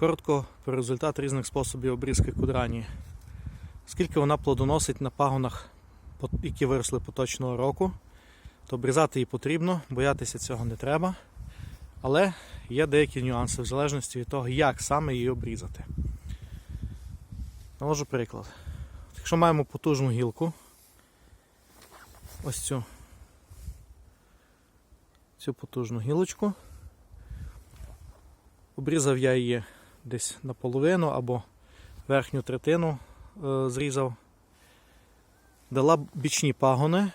Коротко про результат різних способів обрізки кудрані. Скільки вона плодоносить на пагонах, які виросли поточного року, то обрізати її потрібно, боятися цього не треба. Але є деякі нюанси в залежності від того, як саме її обрізати. Навожу приклад. Якщо маємо потужну гілку, ось цю, цю потужну гілочку, обрізав я її десь наполовину або верхню третину е, зрізав. Дала бічні пагони,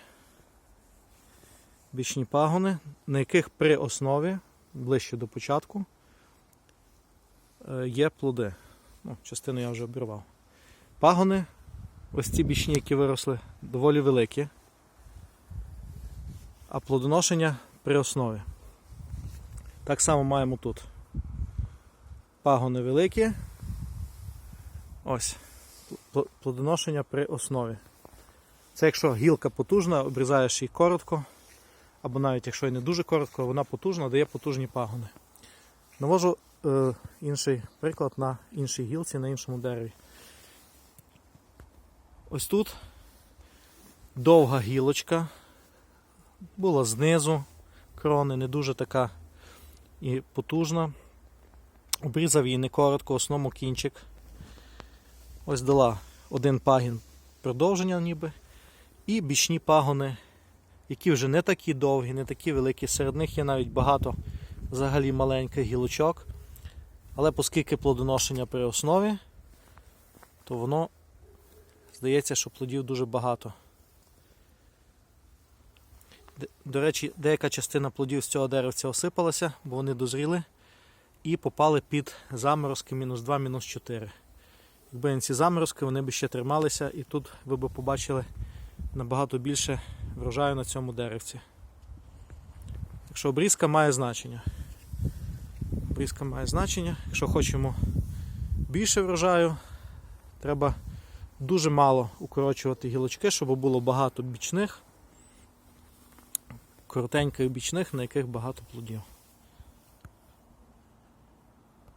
бічні пагони, на яких при основі, ближче до початку, е, є плоди. Ну, частину я вже обірвав. Пагони, ось ці бічні, які виросли, доволі великі, а плодоношення при основі. Так само маємо тут. Пагони великі. Ось. Плодоношення при основі. Це якщо гілка потужна, обрізаєш її коротко, або навіть якщо і не дуже коротко, вона потужна, дає потужні пагони. Навожу е, інший приклад на іншій гілці, на іншому дереві. Ось тут довга гілочка, була знизу крони, не дуже така і потужна. Обрізав її не коротко, основному кінчик. Ось дала один пагін продовження ніби. І бічні пагони, які вже не такі довгі, не такі великі. Серед них є навіть багато взагалі маленьких гілочок. Але оскільки плодоношення при основі, то воно здається, що плодів дуже багато. До речі, деяка частина плодів з цього деревця осипалася, бо вони дозріли і попали під заморозки мінус 2, мінус 4. Якби не ці заморозки, вони б ще трималися, і тут ви б побачили набагато більше врожаю на цьому деревці. Так що обрізка має значення. Обрізка має значення. Якщо хочемо більше врожаю, треба дуже мало укорочувати гілочки, щоб було багато бічних, коротеньких бічних, на яких багато плодів.